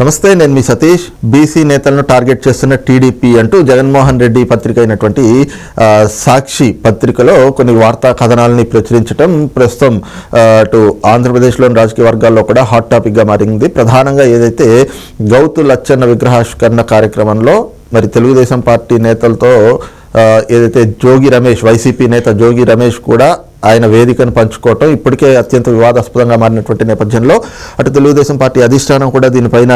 నమస్తే నేను మీ సతీష్. బీసీ నేతలను టార్గెట్ చేస్తున్న టీడీపీ అంటూ జగన్మోహన్ రెడ్డి పత్రిక అయినటువంటి సాక్షి పత్రికలో కొన్ని వార్తా కథనాలని ప్రచురించడం ప్రస్తుతం అటు ఆంధ్రప్రదేశ్లోని రాజకీయ వర్గాల్లో కూడా హాట్ టాపిక్గా మారింది. ప్రధానంగా ఏదైతే గౌతు లచ్చన్న విగ్రహాష్కరణ కార్యక్రమంలో మరి తెలుగుదేశం పార్టీ నేతలతో ఏదైతే జోగి రమేష్ వైసీపీ నేత జోగి రమేష్ కూడా ఆయన వేదికను పంచుకోవటం ఇప్పటికే అత్యంత వివాదాస్పదంగా మారినటువంటి నేపథ్యంలో అటు తెలుగుదేశం పార్టీ అధిష్టానం కూడా దీనిపైన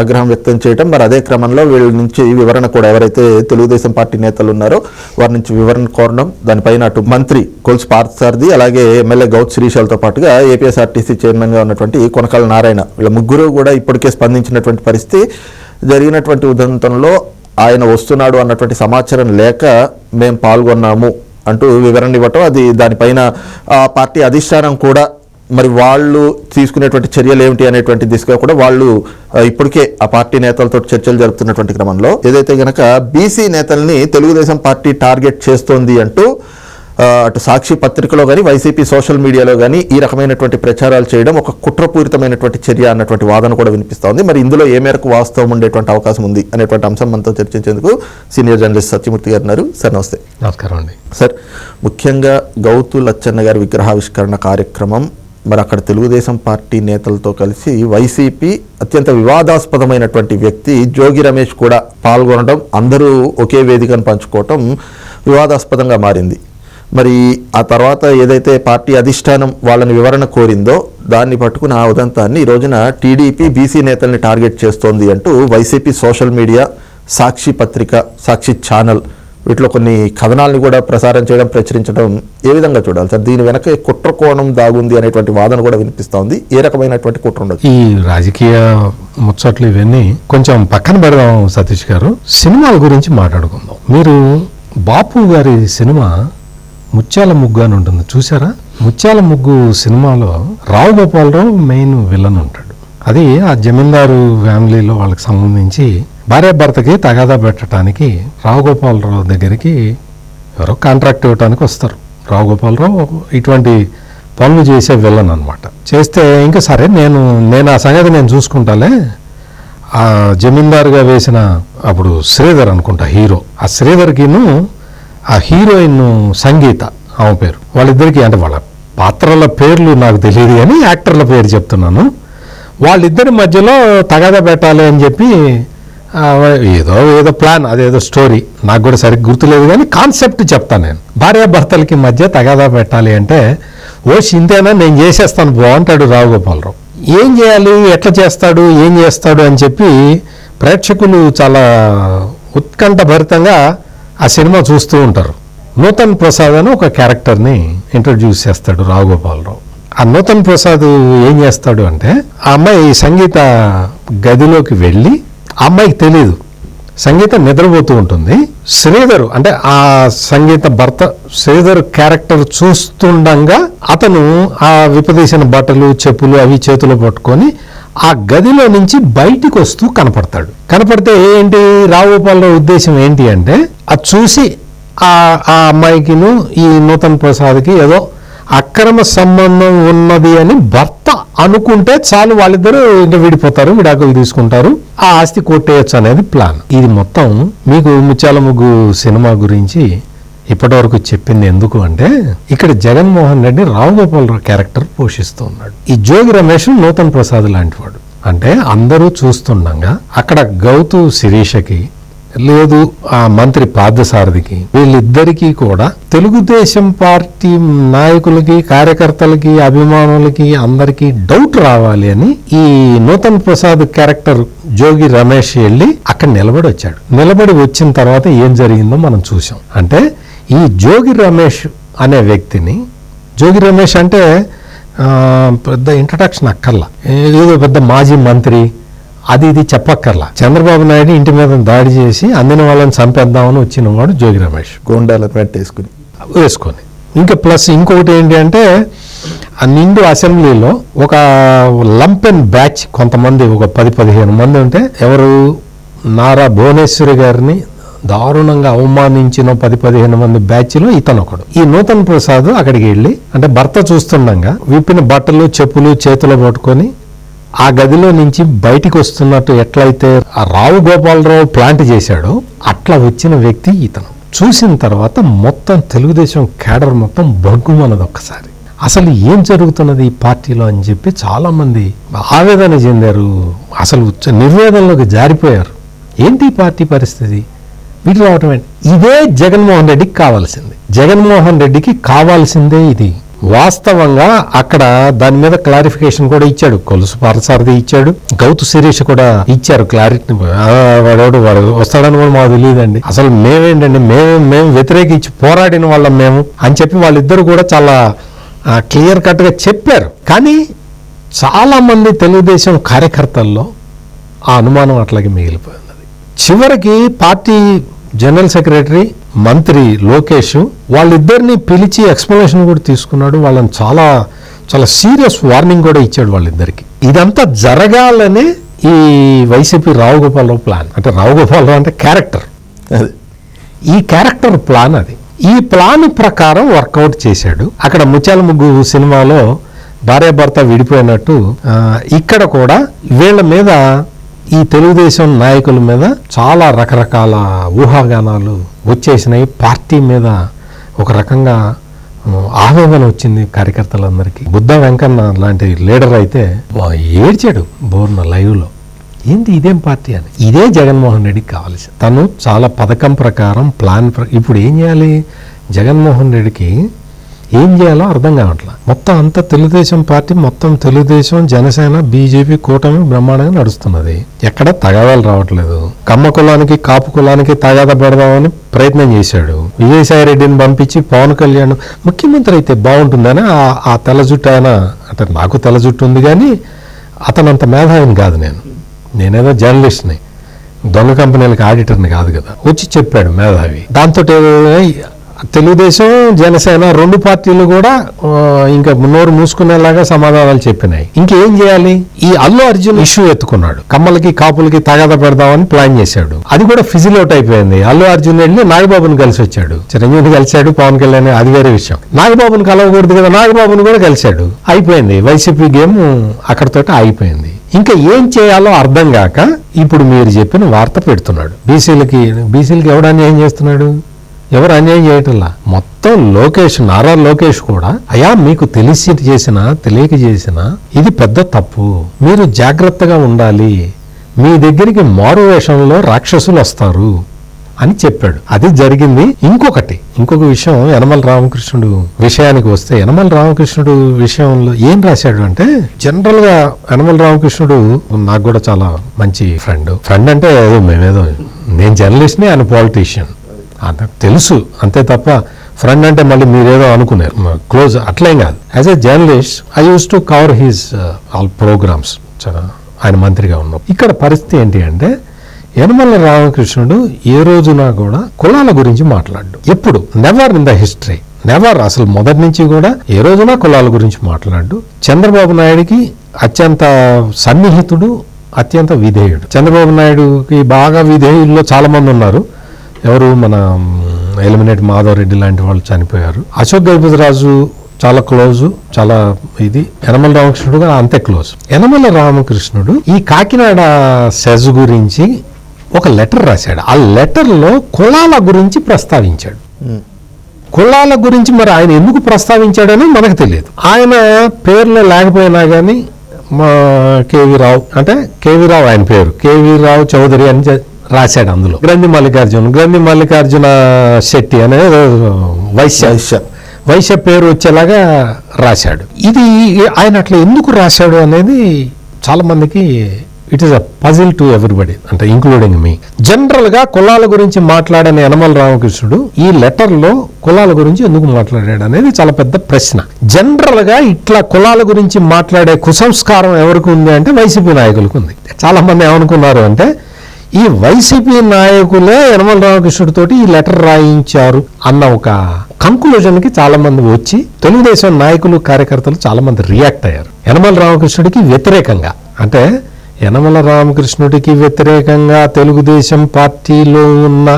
ఆగ్రహం వ్యక్తం చేయడం మరి అదే క్రమంలో వీళ్ళ నుంచి వివరణ కూడా ఎవరైతే తెలుగుదేశం పార్టీ నేతలు ఉన్నారో వారి నుంచి వివరణ కోరడం దానిపైన అటు మంత్రి కొల్స్ పార్థసారథి అలాగే ఎమ్మెల్యే గౌత్ శ్రీశాలతో పాటుగా ఏపీఎస్ఆర్టీసీ చైర్మన్గా ఉన్నటువంటి కొనకాల నారాయణ వీళ్ళ ముగ్గురు కూడా ఇప్పటికే స్పందించినటువంటి పరిస్థితి. జరిగినటువంటి ఉదంతంలో ఆయన వస్తున్నాడు అన్నటువంటి సమాచారం లేక మేము పాల్గొన్నాము అంటూ వివరణ ఇవ్వటం అది దానిపైన ఆ పార్టీ అధిష్టానం కూడా మరి వాళ్ళు తీసుకునేటువంటి చర్యలు ఏమిటి అనేటువంటి దిశగా కూడా వాళ్ళు ఇప్పటికే ఆ పార్టీ నేతలతో చర్చలు జరుపుతున్నటువంటి క్రమంలో. ఏదైతే గనక బీసీ నేతల్ని తెలుగుదేశం పార్టీ టార్గెట్ చేస్తోంది అంటూ అటు సాక్షి పత్రికలో కానీ వైసీపీ సోషల్ మీడియాలో కానీ ఈ రకమైనటువంటి ప్రచారాలు చేయడం ఒక కుట్రపూరితమైనటువంటి చర్య అన్నటువంటి వాదన కూడా వినిపిస్తోంది మరి ఇందులో ఏ మేరకు వాస్తవం ఉండేటువంటి అవకాశం ఉంది అనేటువంటి అంశం మనతో చర్చించేందుకు సీనియర్ జర్నలిస్ట్ సత్యమూర్తి గారు ఉన్నారు. సార్ నమస్తే. నమస్కారం అండి. సార్ ముఖ్యంగా గౌతు లచ్చన్న గారి విగ్రహావిష్కరణ కార్యక్రమం మరి అక్కడ తెలుగుదేశం పార్టీ నేతలతో కలిసి వైసీపీ అత్యంత వివాదాస్పదమైనటువంటి వ్యక్తి జోగి రమేష్ కూడా పాల్గొనడం అందరూ ఒకే వేదికను పంచుకోవటం వివాదాస్పదంగా మారింది. మరి ఆ తర్వాత ఏదైతే పార్టీ అధిష్టానం వాళ్ళని వివరణ కోరిందో దాన్ని పట్టుకుని ఆ ఉదంతాన్ని ఈ రోజున టీడీపీ బీసీ నేతల్ని టార్గెట్ చేస్తోంది అంటూ వైసీపీ సోషల్ మీడియా సాక్షి పత్రిక సాక్షి ఛానల్ వీటిలో కొన్ని కథనాలను కూడా ప్రసారం చేయడం ప్రచురించడం ఏ విధంగా చూడాలి సార్? దీని వెనక కుట్ర కోణం దాగుంది అనేటువంటి వాదన కూడా వినిపిస్తోంది. ఏ రకమైనటువంటి కుట్ర ఉండదు ఈ రాజకీయ ముచ్చట్లు ఇవన్నీ కొంచెం పక్కన పెడదాం సతీష్ గారు. సినిమాల గురించి మాట్లాడుకుందాం. మీరు బాపు గారి సినిమా ముత్యాల ముగ్గు అని ఉంటుంది. చూసారా ముత్యాల ముగ్గు సినిమాలో రావు గోపాలరావు మెయిన్ విలన్ ఉంటాడు. అది ఆ జమీందారు ఫ్యామిలీలో వాళ్ళకి సంబంధించి భార్యాభర్తకి తగాదా పెట్టడానికి రావు గోపాలరావు దగ్గరికి ఎవరో కాంట్రాక్ట్ ఇవ్వడానికి వస్తారు. రావు గోపాలరావు ఇటువంటి పనులు చేసే విలన్ అనమాట చేస్తే ఇంకా సరే నేను నేను ఆ సంగతి నేను చూసుకుంటాలే. ఆ జమీందారుగా వేసిన అప్పుడు శ్రీధర్ అనుకుంటా హీరో. ఆ శ్రీధర్కిను ఆ హీరోయిన్ సంగీత ఆమె పేరు. వాళ్ళిద్దరికి అంటే వాళ్ళ పాత్రల పేర్లు నాకు తెలియదు కానీ యాక్టర్ల పేరు చెప్తున్నాను. వాళ్ళిద్దరి మధ్యలో తగాదా పెట్టాలి అని చెప్పి ఏదో ఏదో ప్లాన్ అదేదో స్టోరీ. నాకు కూడా సరిగ్గా గుర్తులేదు కానీ కాన్సెప్ట్ చెప్తాను నేను. భార్యాభర్తలకి మధ్య తగాదా పెట్టాలి అంటే ఓ ఇంతేనా నేను చేసేస్తాను బాగుంటాడు రావు గోపాలరావు. ఏం చేయాలి ఎట్లా చేస్తాడు ఏం చేస్తాడు అని చెప్పి ప్రేక్షకులు చాలా ఉత్కంఠభరితంగా ఆ సినిమా చూస్తూ ఉంటారు. నూతన్ ప్రసాద్ అని ఒక క్యారెక్టర్ని ఇంట్రడ్యూస్ చేస్తాడు రావు ఆ నూతన్ ప్రసాద్ ఏం చేస్తాడు అంటే ఆ అమ్మాయి సంగీత గదిలోకి వెళ్ళి ఆ అమ్మాయికి తెలియదు సంగీత నిద్రపోతూ ఉంటుంది. శ్రీధర్ అంటే ఆ సంగీత భర్త శ్రీధర్ క్యారెక్టర్ చూస్తుండగా అతను ఆ విపదీసిన బట్టలు చెప్పులు అవి చేతిలో పట్టుకొని ఆ గదిలో నుంచి బయటికి వస్తూ కనపడతాడు. కనపడితే ఏంటి? రావుపాలరావు ఉద్దేశం ఏంటి అంటే అది చూసి ఆ ఆ అమ్మాయికిను ఈ నూతన్ ప్రసాద్కి ఏదో అక్రమ సంబంధం ఉన్నది అని భర్త అనుకుంటే చాలు వాళ్ళిద్దరూ ఇంకా విడిపోతారు విడాకులు తీసుకుంటారు. ఆ ఆస్తి కొట్టేయచ్చు అనేది ప్లాన్. ఇది మొత్తం మీకు ముత్యాల ముగ్గు సినిమా గురించి ఇప్పటివరకు చెప్పింది ఎందుకు అంటే ఇక్కడ జగన్మోహన్ రెడ్డి రావు గోపాలరావు క్యారెక్టర్ పోషిస్తూ ఉన్నాడు ఈ జోగి రమేష్ నూతన్ ప్రసాద్ లాంటి వాడు. అంటే అందరూ చూస్తుండగా అక్కడ గౌతు శిరీషకి లేదు ఆ మంత్రి పార్థసారథికి. వీళ్ళిద్దరికీ కూడా తెలుగుదేశం పార్టీ నాయకులకి కార్యకర్తలకి అభిమానులకి అందరికీ డౌట్ రావాలి అని ఈ నూతన్ ప్రసాద్ క్యారెక్టర్ జోగి రమేష్ వెళ్ళి అక్కడ నిలబడి వచ్చాడు. నిలబడి వచ్చిన తర్వాత ఏం జరిగిందో మనం చూసాం అంటే ఈ జోగి రమేష్ అనే వ్యక్తిని జోగి రమేష్ అంటే పెద్ద ఇంట్రడక్షన్ అక్కర్లా. ఏదో పెద్ద మాజీ మంత్రి అది ఇది చెప్పక్కర్లా. చంద్రబాబు నాయుడు ఇంటి మీద దాడి చేసి అందిన వాళ్ళని చంపేద్దామని వచ్చిన వాడు జోగి రమేష్. గోండాలను వెంటేసుకుని వేసుకొని. ఇంకా ప్లస్ ఇంకొకటి ఏంటి అంటే ఆ నిండు అసెంబ్లీలో ఒక లంపెన్ బ్యాచ్ కొంతమంది ఒక పది పదిహేను మంది ఉంటే ఎవరు? నారా భువనేశ్వరి గారిని దారుణంగా అవమానించిన పది పదిహేను మంది బ్యాచ్లో ఇతను ఒకడు ఈ నూతన్ ప్రసాద్ అక్కడికి వెళ్ళి అంటే భర్త చూస్తుండగా విప్పిన బట్టలు చెప్పులు చేతిలో పట్టుకొని ఆ గదిలో నుంచి బయటికి వస్తున్నట్టు ఎట్లయితే ఆ రావు గోపాలరావు ప్లాంట్ చేశాడో అట్లా వచ్చిన వ్యక్తి ఇతను. చూసిన తర్వాత మొత్తం తెలుగుదేశం కేడర్ మొత్తం బగ్గుమన్నది ఒక్కసారి. అసలు ఏం జరుగుతున్నది ఈ పార్టీలో అని చెప్పి చాలా మంది ఆవేదన చెందారు. అసలు నిర్వేదనలోకి జారిపోయారు. ఏంటి పార్టీ పరిస్థితి? వీటి రావటం ఇదే జగన్మోహన్ రెడ్డికి కావాల్సింది. జగన్మోహన్ రెడ్డికి కావాల్సిందే ఇది. వాస్తవంగా అక్కడ దాని మీద క్లారిఫికేషన్ కూడా ఇచ్చాడు. కొలుసు పారసారథి ఇచ్చాడు. గౌతు శిరీష్ కూడా ఇచ్చారు క్లారిటీ వాడు వాడు వస్తాడని కూడా మాకు తెలియదండి. అసలు మేమేంటండి? మేము మేము వ్యతిరేకించి పోరాడిన వాళ్ళం మేము అని చెప్పి వాళ్ళిద్దరు కూడా చాలా క్లియర్ కట్గా చెప్పారు. కానీ చాలామంది తెలుగుదేశం కార్యకర్తల్లో ఆ అనుమానం అట్లాగే మిగిలిపోయింది. చివరికి పార్టీ జనరల్ సెక్రటరీ మంత్రి లోకేష్ వాళ్ళిద్దరిని పిలిచి ఎక్స్ప్లెనేషన్ కూడా తీసుకున్నాడు. వాళ్ళని చాలా చాలా సీరియస్ వార్నింగ్ కూడా ఇచ్చాడు వాళ్ళిద్దరికి. ఇదంతా జరగాలనే ఈ వైసీపీ రావు గోపాలరావు ప్లాన్. అంటే రావు గోపాలరావు అంటే క్యారెక్టర్. అది. ఈ క్యారెక్టర్ ప్లాన్ అది. ఈ ప్లాన్ ప్రకారం వర్కౌట్ చేశాడు. అక్కడ ముత్యాల ముగ్గు సినిమాలో భార్యాభర్త విడిపోయినట్టు ఇక్కడ కూడా వీళ్ళ మీద ఈ తెలుగుదేశం నాయకుల మీద చాలా రకరకాల ఊహాగానాలు వచ్చేసినాయి. పార్టీ మీద ఒక రకంగా ఆవేదన వచ్చింది కార్యకర్తలందరికీ. బుద్ధ వెంకన్న లాంటి లీడర్ అయితే ఏడ్చాడు బోర్న లైవ్లో. ఏంటి ఇదేం పార్టీ అని? ఇదే జగన్మోహన్ రెడ్డికి కావాల్సి తను చాలా పథకం ప్రకారం ప్లాన్ ప్ర- ఇప్పుడు ఏం చేయాలి? జగన్మోహన్ రెడ్డికి ఏం చేయాలో అర్థం కావట్లేదు మొత్తం అంతా తెలుగుదేశం పార్టీ మొత్తం తెలుగుదేశం జనసేన బీజేపీ కూటమి బ్రహ్మాండంగా నడుస్తున్నది. ఎక్కడ తగాదాలు రావట్లేదు. కమ్మ కులానికి కాపు కులానికి తగాద పెడదామని ప్రయత్నం చేశాడు. విజయసాయి రెడ్డిని పంపించి పవన్ కళ్యాణ్ ముఖ్యమంత్రి అయితే బాగుంటుందని ఆ- తెల తెల్ల జుట్టు ఆయన అంటే నాకు తెల్ల జుట్టు ఉంది కానీ అతనంత మేధావిని కాదు నేను. నేనేదో జర్నలిస్ట్ని. దొంగ కంపెనీలకు ఆడిటర్ని కాదు కదా. వచ్చి చెప్పాడు మేధావి. దాంతో తెలుగుదేశం జనసేన రెండు పార్టీలు కూడా ఇంకా నోరు మూసుకునేలాగా సమాధానాలు చెప్పినాయి. ఇంకేం చేయాలి? ఈ అల్లు అర్జున్ ఇష్యూ ఎత్తుకున్నాడు. కమ్మలకి కాపులకి తగాద పెడదామని ప్లాన్ చేశాడు. అది కూడా ఫిజిల్ అవుట్ అయిపోయింది. అల్లు అర్జున్ వెళ్ళి నాగబాబుని కలిసి వచ్చాడు చిరంజీవిని కలిశాడు పవన్ కళ్యాణ్ అది వేరే విషయం. నాగబాబుని కలవకూడదు కదా నాగబాబుని కూడా కలిశాడు. అయిపోయింది. వైసీపీ గేమ్ అక్కడతోటి ఆగిపోయింది ఇంకా ఏం చేయాలో అర్థం కాక ఇప్పుడు మీరు చెప్పిన వార్త పెడుతున్నాడు. బీసీలకి బీసీలకి ఎవడు ఏం చేస్తున్నాడు? ఎవరు అన్యాయం చేయటంలా? మొత్తం లోకేష్ నారా లోకేష్ కూడా అయా మీకు తెలిసి చేసిన తెలియక చేసినా ఇది పెద్ద తప్పు. మీరు జాగ్రత్తగా ఉండాలి. మీ దగ్గరికి మారు వేషంలో రాక్షసులు వస్తారు అని చెప్పాడు. అది జరిగింది. ఇంకొకటి ఇంకొక విషయం యనమల రామకృష్ణుడు విషయానికి వస్తే యనమల రామకృష్ణుడు విషయంలో ఏం రాశాడు అంటే జనరల్గా యనమల రామకృష్ణుడు నాకు కూడా చాలా మంచి ఫ్రెండ్. ఫ్రెండ్ అంటే మేమేదో నేను జర్నలిస్ట్ని ఆయన పాలిటీషియన్. నాకు తెలుసు. అంతే తప్ప ఫ్రెండ్ అంటే మళ్ళీ మీరేదో అనుకున్నారు. క్లోజ్ అట్లేం కాదు. As a journalist I use to cover his all programmes ఆయన మంత్రిగా ఉన్నాం ఇక్కడ పరిస్థితి ఏంటి అంటే యనమల రామకృష్ణుడు ఏ రోజున కూడా కులాల గురించి మాట్లాడు ఎప్పుడు? Never in the history never అసలు మొదటి నుంచి కూడా ఏ రోజున కులాల గురించి మాట్లాడు చంద్రబాబు నాయుడికి అత్యంత సన్నిహితుడు అత్యంత విధేయుడు. చంద్రబాబు నాయుడుకి బాగా విధేయుల్లో చాలా మంది ఉన్నారు. ఎవరు? మన ఎలిమినేట్ మాధవ్ రెడ్డి లాంటి వాళ్ళు చనిపోయారు. అశోక్ గజపతిరాజు చాలా క్లోజ్ చాలా ఇది యనమల రామకృష్ణుడు కూడా అంతే క్లోజ్. యనమల రామకృష్ణుడు ఈ కాకినాడ సెజ్ గురించి ఒక లెటర్ రాశాడు. ఆ లెటర్లో కులాల గురించి ప్రస్తావించాడు. కులాల గురించి మరి ఆయన ఎందుకు ప్రస్తావించాడని మనకు తెలియదు. ఆయన పేర్లో లేకపోయినా కానీ మా కేవీ రావు అంటే కేవీ రావు ఆయన పేరు కేవీ రావు చౌదరి అని రాశాడు అందులో. గ్రంథి మల్లికార్జున్ గ్రంథి మల్లికార్జున శెట్టి అనే వైశ్య. వైశ్య. వైశ్య పేరు వచ్చేలాగా రాశాడు. ఇది ఆయన అట్లా ఎందుకు రాశాడు అనేది చాలా మందికి it is a puzzle to everybody అంటే ఇంక్లూడింగ్ మీ జనరల్గా కులాల గురించి మాట్లాడని యనమల రామకృష్ణుడు ఈ లెటర్లో కులాల గురించి ఎందుకు మాట్లాడాడు అనేది చాలా పెద్ద ప్రశ్న. జనరల్గా ఇట్లా కులాల గురించి మాట్లాడే కుసంస్కారం ఎవరికి ఉంది అంటే వైసీపీ నాయకులకు ఉంది. చాలా మంది ఏమనుకున్నారు అంటే ఈ వైసీపీ నాయకులే యనమల రామకృష్ణుడితోటి ఈ లెటర్ రాయించారు అన్న ఒక కంక్లూజన్కి చాలా మంది వచ్చి తెలుగుదేశం నాయకులు కార్యకర్తలు చాలా మంది రియాక్ట్ అయ్యారు. యనమల రామకృష్ణుడికి వ్యతిరేకంగా. అంటే యనమల రామకృష్ణుడికి వ్యతిరేకంగా తెలుగుదేశం పార్టీలో ఉన్న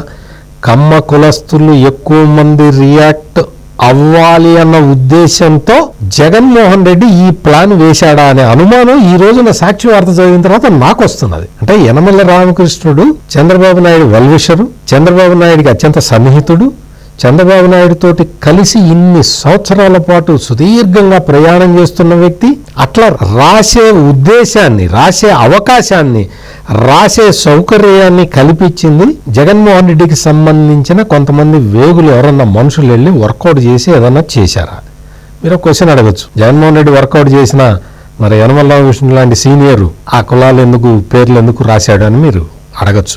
కమ్మ కులస్తులు ఎక్కువ మంది రియాక్ట్ అవ్వాలి అన్న ఉద్దేశంతో జగన్మోహన్ రెడ్డి ఈ ప్లాన్ వేశాడా అనే అనుమానం ఈ రోజున సాక్షి వార్త చదివిన తర్వాత నాకు వస్తున్నది. అంటే యనమల రామకృష్ణుడు చంద్రబాబు నాయుడు వెల్విషరు చంద్రబాబు నాయుడికి అత్యంత సన్నిహితుడు చంద్రబాబు నాయుడు తోటి కలిసి ఇన్ని సంవత్సరాల పాటు సుదీర్ఘంగా ప్రయాణం చేస్తున్న వ్యక్తి అట్లా రాసే ఉద్దేశాన్ని రాసే అవకాశాన్ని రాసే సౌకర్యాన్ని కల్పించింది జగన్మోహన్ రెడ్డికి సంబంధించిన కొంతమంది వేగులు ఎవరన్నా మనుషులు వెళ్ళి వర్కౌట్ చేసి ఏదన్నా చేశారా? మీరు క్వశ్చన్ అడగచ్చు. జగన్మోహన్ రెడ్డి వర్కౌట్ చేసిన మరి యనమల విష్ణు లాంటి సీనియర్ ఆ కులాలు ఎందుకు పేర్లు ఎందుకు రాశాడు అని మీరు అడగచ్చు.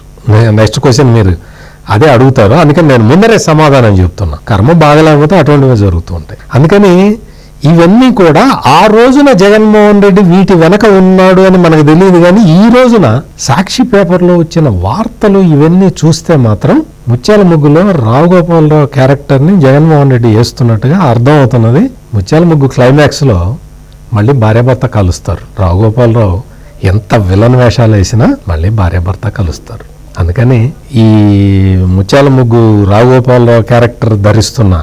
నెక్స్ట్ క్వశ్చన్ మీరు అదే అడుగుతారు. అందుకని నేను ముందరే సమాధానం చెప్తున్నా. కర్మ బాగలేకపోతే అటువంటివి జరుగుతూ ఉంటాయి అందుకని ఇవన్నీ కూడా ఆ రోజున జగన్మోహన్ రెడ్డి వీటి వెనక ఉన్నాడు అని మనకు తెలియదు కానీ ఈ రోజున సాక్షి పేపర్లో వచ్చిన వార్తలు ఇవన్నీ చూస్తే మాత్రం ముత్యాల ముగ్గులో రావు గోపాలరావు క్యారెక్టర్ని జగన్మోహన్ రెడ్డి వేస్తున్నట్టుగా అర్థమవుతున్నది. ముత్యాల ముగ్గు క్లైమాక్స్లో మళ్ళీ భార్యాభర్త కలుస్తారు. రావు గోపాలరావు ఎంత విలన్ వేషాలు వేసినా మళ్ళీ భార్యాభర్త కలుస్తారు. అందుకని ఈ ముత్యాల ముగ్గు రావు క్యారెక్టర్ ధరిస్తున్న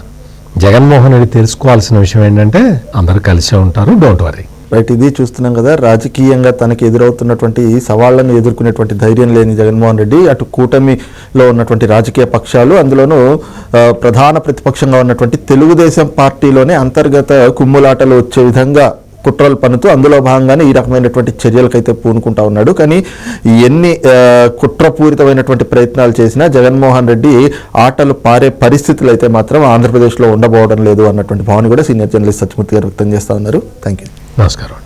జగన్మోహన్ రెడ్డి తెలుసుకోవాల్సిన విషయం ఏంటంటే అందరూ కలిసే ఉంటారు డోంట్ వరీ రైట్ ఇది చూస్తున్నాం కదా రాజకీయంగా తనకి ఎదురవుతున్నటువంటి సవాళ్ళను ఎదుర్కొనేటువంటి ధైర్యం లేని జగన్మోహన్ రెడ్డి అటు కూటమిలో ఉన్నటువంటి రాజకీయ పక్షాలు అందులోనూ ప్రధాన ప్రతిపక్షంగా ఉన్నటువంటి తెలుగుదేశం పార్టీలోనే అంతర్గత కుమ్ములాటలు వచ్చే విధంగా కుట్రలు పన్నుతూ అందులో భాగంగానే ఈ రకమైనటువంటి చర్యలకైతే పూనుకుంటా ఉన్నాడు. కానీ ఎన్ని కుట్రపూరితమైనటువంటి ప్రయత్నాలు చేసినా జగన్మోహన్ రెడ్డి ఆటలు పారే పరిస్థితులు అయితే మాత్రం ఆంధ్రప్రదేశ్లో ఉండబోవడం లేదు అన్నటువంటి భావన కూడా సీనియర్ జర్నలిస్ట్ సత్యమూర్తి గారు వ్యక్తం చేస్తూ ఉన్నారు. థ్యాంక్ యూ నమస్కారం